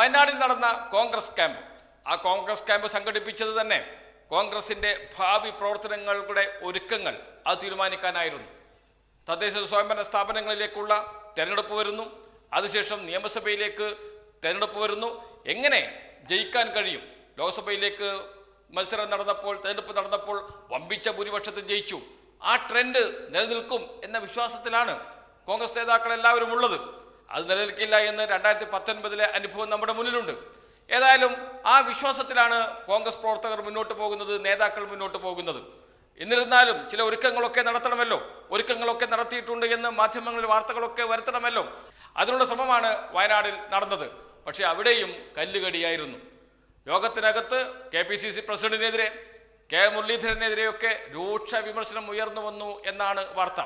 വയനാട്ടിൽ നടന്ന കോൺഗ്രസ് ക്യാമ്പ്. ആ കോൺഗ്രസ് ക്യാമ്പ് സംഘടിപ്പിച്ചത് തന്നെ കോൺഗ്രസിന്റെ ഭാവി പ്രവർത്തനങ്ങളുടെ ഒരുക്കങ്ങൾ അത് തീരുമാനിക്കാനായിരുന്നു. തദ്ദേശ സ്വയംഭരണ സ്ഥാപനങ്ങളിലേക്കുള്ള തെരഞ്ഞെടുപ്പ് വരുന്നു. അതിനുശേഷം നിയമസഭയിലേക്ക് തെരഞ്ഞെടുപ്പ് വരുന്നു. എങ്ങനെ ജയിക്കാൻ കഴിയും? ലോക്സഭയിലേക്ക് മത്സരം നടന്നപ്പോൾ തെരഞ്ഞെടുപ്പ് നടന്നപ്പോൾ വമ്പിച്ച ഭൂരിപക്ഷത്തിൽ ജയിച്ചു. ആ ട്രെൻഡ് നിലനിൽക്കും എന്ന വിശ്വാസത്തിലാണ് കോൺഗ്രസ് നേതാക്കൾ എല്ലാവരും ഉള്ളത്. അത് നിലനിൽക്കില്ല എന്ന് രണ്ടായിരത്തി പത്തൊൻപതിലെ അനുഭവം നമ്മുടെ മുന്നിലുണ്ട്. ഏതായാലും ആ വിശ്വാസത്തിലാണ് കോൺഗ്രസ് പ്രവർത്തകർ മുന്നോട്ട് പോകുന്നത് നേതാക്കൾ മുന്നോട്ട് പോകുന്നത്. എന്നിരുന്നാലും ചില ഒരുക്കങ്ങളൊക്കെ നടത്തണമല്ലോ. ഒരുക്കങ്ങളൊക്കെ നടത്തിയിട്ടുണ്ട് എന്ന് മാധ്യമങ്ങളിൽ വാർത്തകളൊക്കെ വരുത്തണമല്ലോ. അതിനുള്ള ശ്രമമാണ് വയനാടിൽ നടന്നത്. പക്ഷേ അവിടെയും കല്ലുകടിയായിരുന്നു. യോഗത്തിനകത്ത് കെ പി സി സി പ്രസിഡന്റിനെതിരെ കെ മുരളീധരനെതിരെയൊക്കെ രൂക്ഷ വിമർശനം ഉയർന്നു വന്നു എന്നാണ് വാർത്ത.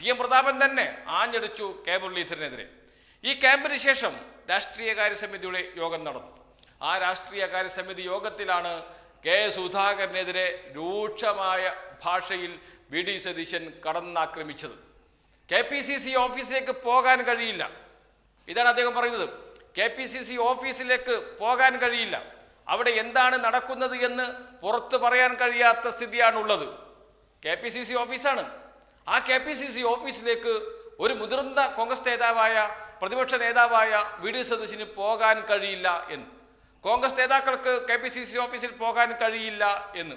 ടി എം പ്രതാപൻ തന്നെ ആഞ്ഞടിച്ചു കെ മുരളീധരനെതിരെ. ഈ ക്യാമ്പിന് ശേഷം രാഷ്ട്രീയകാര്യ സമിതിയുടെ യോഗം നടന്നു. ആ രാഷ്ട്രീയകാര്യ സമിതി യോഗത്തിലാണ് കെ സുധാകരനെതിരെ രൂക്ഷമായ ഭാഷയിൽ വി ഡി സതീശൻ കടന്നാക്രമിച്ചത്. കെ പി സി സി ഓഫീസിലേക്ക് പോകാൻ കഴിയില്ല. ഇതാണ് അദ്ദേഹം പറയുന്നത്. കെ പി സി സി ഓഫീസിലേക്ക് പോകാൻ കഴിയില്ല. അവിടെ എന്താണ് നടക്കുന്നത് എന്ന് പുറത്തു പറയാൻ കഴിയാത്ത സ്ഥിതിയാണുള്ളത്. കെ പി സി സി ഓഫീസാണ്. ആ കെ പി സി സി ഓഫീസിലേക്ക് ഒരു മുതിർന്ന കോൺഗ്രസ് നേതാവായ പ്രതിപക്ഷ നേതാവായ വി ഡി സതീശിന് പോകാൻ കഴിയില്ല എന്ന്. കോൺഗ്രസ് നേതാക്കൾക്ക് കെ പി സി സി ഓഫീസിൽ പോകാൻ കഴിയില്ല എന്ന്.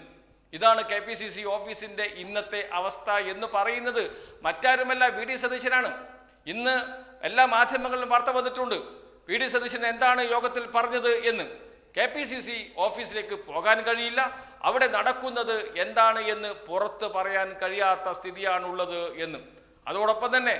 ഇതാണ് കെ പി സി സി ഓഫീസിന്റെ ഇന്നത്തെ അവസ്ഥ എന്ന് പറയുന്നത്. മറ്റാരുമല്ല വി ഡി സതീശനാണ്. ഇന്ന് എല്ലാ മാധ്യമങ്ങളിലും വാർത്ത വന്നിട്ടുണ്ട്. വി ഡി സതീശൻ എന്താണ് യോഗത്തിൽ പറഞ്ഞത് എന്ന്. കെ പി സി സി ഓഫീസിലേക്ക് പോകാൻ കഴിയില്ല. അവിടെ നടക്കുന്നത് എന്താണ് എന്ന് പുറത്ത് പറയാൻ കഴിയാത്ത സ്ഥിതിയാണുള്ളത് എന്ന്. അതോടൊപ്പം തന്നെ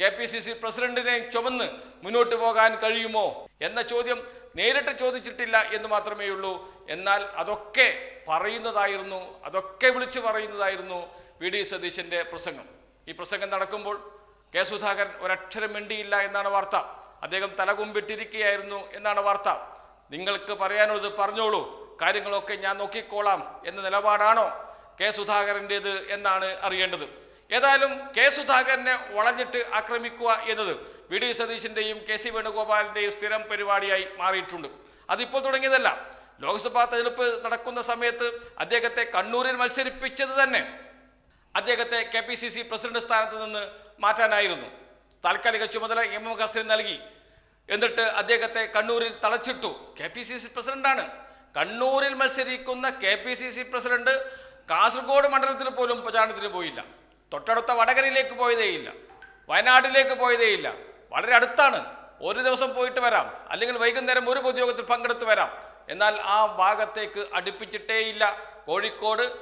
കെ പി സി സി പ്രസിഡന്റിനെ ചുമന്ന് മുന്നോട്ട് പോകാൻ കഴിയുമോ എന്ന ചോദ്യം നേരിട്ട് ചോദിച്ചിട്ടില്ല എന്ന് മാത്രമേ ഉള്ളൂ. എന്നാൽ അതൊക്കെ പറയുന്നതായിരുന്നു അതൊക്കെ വിളിച്ചു പറയുന്നതായിരുന്നു വി ഡി സതീശന്റെ പ്രസംഗം. ഈ പ്രസംഗം നടക്കുമ്പോൾ കെ സുധാകരൻ ഒരക്ഷരം മിണ്ടിയില്ല എന്നാണ് വാർത്ത. അദ്ദേഹം തലകുമ്പിട്ടിരിക്കുകയായിരുന്നു എന്നാണ് വാർത്ത. നിങ്ങൾക്ക് പറയാനുള്ളത് പറഞ്ഞോളൂ. കാര്യങ്ങളൊക്കെ ഞാൻ നോക്കിക്കോളാം എന്ന നിലപാടാണോ കെ സുധാകരന്റേത് എന്നാണ് അറിയേണ്ടത്. ഏതായാലും കെ സുധാകരനെ വളഞ്ഞിട്ട് ആക്രമിക്കുക എന്നത് വി ഡി സതീശിന്റെയും കെ സി വേണുഗോപാലിന്റെയും സ്ഥിരം പരിപാടിയായി മാറിയിട്ടുണ്ട്. അതിപ്പോൾ തുടങ്ങിയതല്ല. ലോക്സഭാ തെരഞ്ഞെടുപ്പ് നടക്കുന്ന സമയത്ത് അദ്ദേഹത്തെ കണ്ണൂരിൽ മത്സരിപ്പിച്ചത് തന്നെ അദ്ദേഹത്തെ K P C C president സ്ഥാനത്ത് നിന്ന് മാറ്റാനായിരുന്നു. താൽക്കാലിക ചുമതല എം എം ഹസൻ നൽകി. എന്നിട്ട് അദ്ദേഹത്തെ കണ്ണൂരിൽ തളച്ചിട്ടു. കെ പി സി സി പ്രസിഡന്റാണ് കണ്ണൂരിൽ മത്സരിക്കുന്ന K P C C president Kasaragod മണ്ഡലത്തിൽ പോലും പ്രചാരണത്തിന് പോയില്ല. തൊട്ടടുത്ത വടകരയിലേക്ക് പോയതേയില്ല വയനാട്ടിലേക്ക് പോയതേയില്ല വളരെ അടുത്താണ്. ഒരു ദിവസം പോയിട്ട് വരാം. അല്ലെങ്കിൽ വൈകുന്നേരം ഒരു പൊതുയോഗത്തിൽ പങ്കെടുത്ത് വരാം. എന്നാൽ ആ ഭാഗത്തേക്ക് അടുപ്പിച്ചിട്ടേയില്ല കോഴിക്കോട്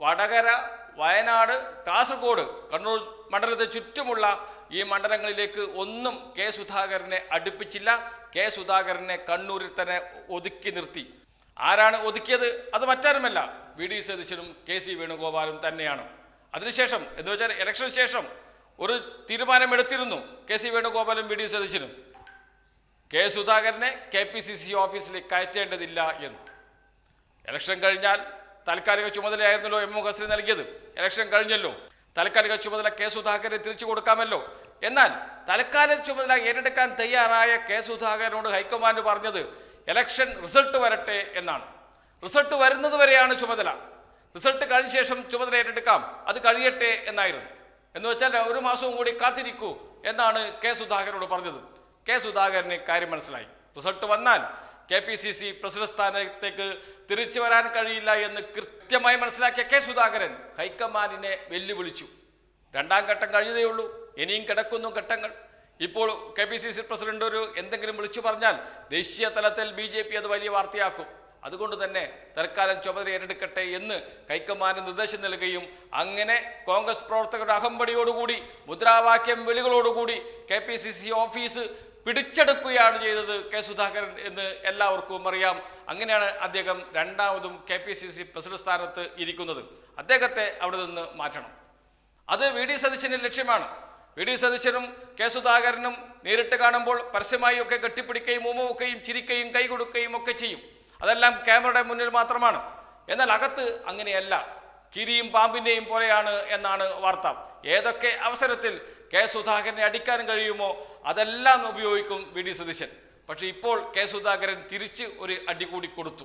വടകര വയനാട് കാസർഗോഡ് കണ്ണൂർ മണ്ഡലത്തെ ചുറ്റുമുള്ള ഈ മണ്ഡലങ്ങളിലേക്ക് ഒന്നും കെ സുധാകരനെ അടുപ്പിച്ചില്ല. കെ സുധാകരനെ കണ്ണൂരിൽ തന്നെ ഒതുക്കി നിർത്തി. ആരാണ് ഒതുക്കിയത്? അത് മറ്റാരുമല്ല. വി ഡി സതീശനും കെ സി വേണുഗോപാലും തന്നെയാണ്. അതിനുശേഷം എന്ന് വെച്ചാൽ ഇലക്ഷന് ശേഷം ഒരു തീരുമാനമെടുത്തിരുന്നു. കെ സി വേണുഗോപാലും വി ഡി സതീശനും. കെ സുധാകരനെ കെ പി സി സി ഓഫീസിലേക്ക് കയറ്റേണ്ടതില്ല എന്ന്. ഇലക്ഷൻ കഴിഞ്ഞാൽ താൽക്കാലിക ചുമതലയായിരുന്നല്ലോ എം എം ഹസ്രി നൽകിയത്. ഇലക്ഷൻ കഴിഞ്ഞല്ലോ. താൽക്കാലിക ചുമതല കെ സുധാകരനെ തിരിച്ചു കൊടുക്കാമല്ലോ. എന്നാൽ തൽക്കാലിക ചുമതല ഏറ്റെടുക്കാൻ തയ്യാറായ കെ സുധാകരനോട് ഹൈക്കമാൻഡ് പറഞ്ഞത് ഇലക്ഷൻ റിസൾട്ട് വരട്ടെ എന്നാണ്. റിസൾട്ട് വരുന്നത് വരെയാണ് ചുമതല. റിസൾട്ട് കഴിഞ്ഞ ശേഷം ചുമതല ഏറ്റെടുക്കാം. അത് കഴിയട്ടെ എന്നായിരുന്നു. എന്ന് വെച്ചാൽ ഒരു മാസവും കൂടി കാത്തിരിക്കൂ എന്നാണ് കെ സുധാകരനോട് പറഞ്ഞത്. കെ സുധാകരന് കാര്യം മനസ്സിലായി. റിസൾട്ട് വന്നാൽ K P C C president സ്ഥാനത്തേക്ക് തിരിച്ചു വരാൻ കഴിയില്ല എന്ന് കൃത്യമായി മനസ്സിലാക്കിയ കെ സുധാകരൻ ഹൈക്കമാൻഡിനെ വെല്ലുവിളിച്ചു. രണ്ടാം ഘട്ടം കഴിയുകയുള്ളൂ ഇനിയും കിടക്കുന്നു ഘട്ടങ്ങൾ. ഇപ്പോൾ K P C C president ഒരു എന്തെങ്കിലും വിളിച്ചു പറഞ്ഞാൽ ദേശീയ തലത്തിൽ ബി ജെ പി അത് വലിയ വാർത്തയാക്കും. അതുകൊണ്ട് തന്നെ തൽക്കാലം ചുമതല ഏറ്റെടുക്കട്ടെ എന്ന് കൈക്കമാന് നിർദ്ദേശം നൽകുകയും അങ്ങനെ കോൺഗ്രസ് പ്രവർത്തകരുടെ അഹമ്പടിയോടുകൂടി മുദ്രാവാക്യം വിളികളോടുകൂടി K P C C office പിടിച്ചെടുക്കുകയാണ് ചെയ്തത് കെ സുധാകരൻ എന്ന് എല്ലാവർക്കും അറിയാം. അങ്ങനെയാണ് അദ്ദേഹം രണ്ടാമതും K P C C president സ്ഥാനത്ത് ഇരിക്കുന്നത്. അദ്ദേഹത്തെ അവിടെ നിന്ന് മാറ്റണം. അത് വി ഡി സതീശന്റെ ലക്ഷ്യമാണ്. വി ഡി സതീശനും കെ സുധാകരനും നേരിട്ട് കാണുമ്പോൾ പരസ്യമായി ഒക്കെ കെട്ടിപ്പിടിക്കുകയും ഉമ്മവെക്കുകയും ചിരിക്കുകയും കൈ കൊടുക്കുകയും ഒക്കെ ചെയ്യും. അതെല്ലാം ക്യാമറയുടെ മുന്നിൽ മാത്രമാണ്. എന്നാൽ അകത്ത് അങ്ങനെയല്ല. കിരിയും പാമ്പിന്റെയും പോലെയാണ് എന്നാണ് വാർത്ത. ഏതൊക്കെ അവസരത്തിൽ കെ സുധാകരനെ അടിക്കാൻ കഴിയുമോ അതെല്ലാം ഉപയോഗിക്കും വി ഡി സതീശൻ. പക്ഷെ ഇപ്പോൾ കെ സുധാകരൻ തിരിച്ച് ഒരു അടി കൂടി കൊടുത്തു.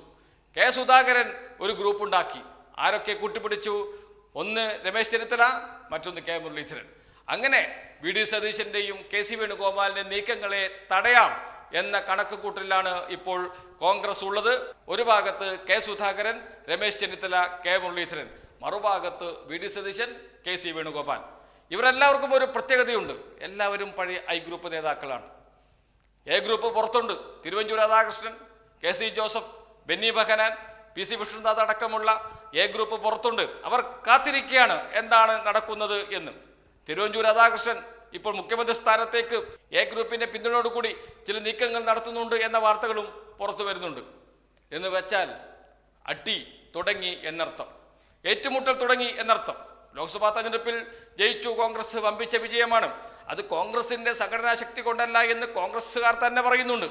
കെ സുധാകരൻ ഒരു ഗ്രൂപ്പ് ഉണ്ടാക്കി. ആരൊക്കെ കൂട്ടിപ്പിടിച്ചു? ഒന്ന് രമേശ് ചെന്നിത്തല മറ്റൊന്ന് കെ മുരളീധരൻ. അങ്ങനെ വി ഡി സതീശന്റെയും കെ സി വേണുഗോപാലിന്റെ നീക്കങ്ങളെ തടയാം. എന്ന കണക്ക് കൂട്ടലിലാണ് ഇപ്പോൾ കോൺഗ്രസ് ഉള്ളത്. ഒരു ഭാഗത്ത് കെ സുധാകരൻ രമേശ് ചെന്നിത്തല കെ മുരളീധരൻ. മറുഭാഗത്ത് V D Satheesan K C Venugopal. ഇവരെല്ലാവർക്കും ഒരു പ്രത്യേകതയുണ്ട്. എല്ലാവരും പഴയ ഐ ഗ്രൂപ്പ് നേതാക്കളാണ്. എ ഗ്രൂപ്പ് പുറത്തുണ്ട്. Thiruvanchoor Radhakrishnan K C Joseph Benny Behanan P C Vishnunath അടക്കമുള്ള എ ഗ്രൂപ്പ് പുറത്തുണ്ട്. അവർ കാത്തിരിക്കുകയാണ്. എന്താണ് നടക്കുന്നത് എന്ന്. തിരുവഞ്ചൂർ രാധാകൃഷ്ണൻ ഇപ്പോൾ മുഖ്യമന്ത്രി സ്ഥാനത്തേക്ക് എ ഗ്രൂപ്പിന്റെ പിന്തുണയോടുകൂടി ചില നീക്കങ്ങൾ നടത്തുന്നുണ്ട് എന്ന വാർത്തകളും പുറത്തു വരുന്നുണ്ട്. എന്ന് വെച്ചാൽ അട്ടി തുടങ്ങി എന്നർത്ഥം. ഏറ്റുമുട്ടൽ തുടങ്ങി എന്നർത്ഥം. ലോക്സഭാ തെരഞ്ഞെടുപ്പിൽ ജയിച്ചു കോൺഗ്രസ് വമ്പിച്ച വിജയമാണ്. അത് കോൺഗ്രസിന്റെ സംഘടനാ ശക്തി കൊണ്ടല്ല എന്ന് കോൺഗ്രസ്സുകാർ തന്നെ പറയുന്നുണ്ട്.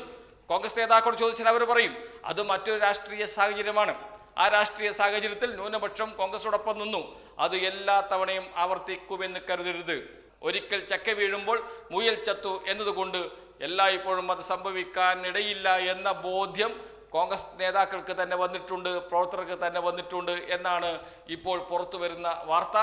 കോൺഗ്രസ് നേതാക്കളോട് ചോദിച്ചാൽ അവർ പറയും അത് മറ്റൊരു രാഷ്ട്രീയ സാഹചര്യമാണ്. ആ രാഷ്ട്രീയ സാഹചര്യത്തിൽ ന്യൂനപക്ഷം കോൺഗ്രസോടൊപ്പം നിന്നു. അത് എല്ലാ തവണയും ആവർത്തിക്കുമെന്ന് കരുതരുത്. ഒരിക്കൽ ചക്ക വീഴുമ്പോൾ മുയൽ ചത്തു എന്നതുകൊണ്ട് എല്ലായ്പ്പോഴും അത് സംഭവിക്കാനിടയില്ല എന്ന ബോധ്യം കോൺഗ്രസ് നേതാക്കൾക്ക് തന്നെ വന്നിട്ടുണ്ട് പ്രവർത്തകർക്ക് തന്നെ വന്നിട്ടുണ്ട് എന്നാണ് ഇപ്പോൾ പുറത്തു വരുന്ന വാർത്ത.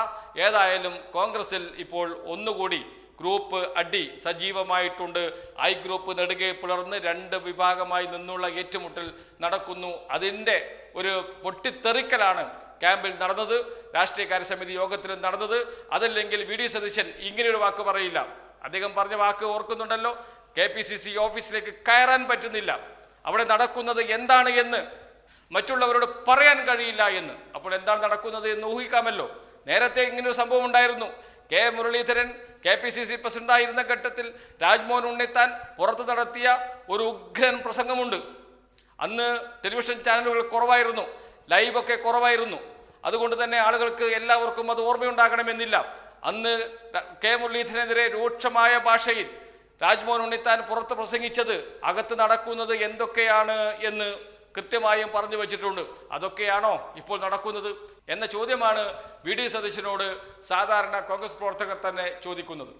ഏതായാലും കോൺഗ്രസിൽ ഇപ്പോൾ ഒന്നുകൂടി ഗ്രൂപ്പ് അടി സജീവമായിട്ടുണ്ട്. ഐ ഗ്രൂപ്പ് നെടുകെ പുലർന്ന് രണ്ട് വിഭാഗമായി നിന്നുള്ള ഏറ്റുമുട്ടൽ നടക്കുന്നു. അതിന്റെ ഒരു പൊട്ടിത്തെറിക്കലാണ് ക്യാമ്പിൽ നടന്നത്. രാഷ്ട്രീയകാര്യ സമിതി യോഗത്തിലും നടന്നത്. അതല്ലെങ്കിൽ വി ഡി സതീശൻ ഇങ്ങനെയൊരു വാക്ക് പറയില്ല. അദ്ദേഹം പറഞ്ഞ വാക്ക് ഓർക്കുന്നുണ്ടല്ലോ? കെ പി സി സി ഓഫീസിലേക്ക് കയറാൻ പറ്റുന്നില്ല. അവിടെ നടക്കുന്നത് എന്താണ് എന്ന് മറ്റുള്ളവരോട് പറയാൻ കഴിയില്ല എന്ന്. അപ്പോൾ എന്താണ് നടക്കുന്നത് എന്ന് ഊഹിക്കാമല്ലോ. നേരത്തെ ഇങ്ങനൊരു സംഭവം ഉണ്ടായിരുന്നു. K Muraleedharan K P C C പ്രസിഡന്റായിരുന്ന ഘട്ടത്തിൽ രാജ്മോഹൻ ഉണ്ണിത്താൻ പുറത്തു നടത്തിയ ഒരു ഉഗ്രൻ പ്രസംഗമുണ്ട്. അന്ന് ടെലിവിഷൻ ചാനലുകൾ കുറവായിരുന്നു ലൈവൊക്കെ കുറവായിരുന്നു. അതുകൊണ്ട് തന്നെ ആളുകൾക്ക് എല്ലാവർക്കും അത് ഓർമ്മയുണ്ടാകണമെന്നില്ല. അന്ന് കെ മുരളീധരനെതിരെ രൂക്ഷമായ ഭാഷയിൽ രാജ്മോഹൻ ഉണ്ണിത്താൻ പുറത്ത് പ്രസംഗിച്ചത് അകത്ത് നടക്കുന്നത് എന്തൊക്കെയാണ് എന്ന് കൃത്യമായും പറഞ്ഞു വച്ചിട്ടുണ്ട്. അതൊക്കെയാണോ ഇപ്പോൾ നടക്കുന്നത്? എന്ന ചോദ്യമാണ് വി ഡി സതീശനോട് സാധാരണ കോൺഗ്രസ് പ്രവർത്തകർ തന്നെ ചോദിക്കുന്നത്.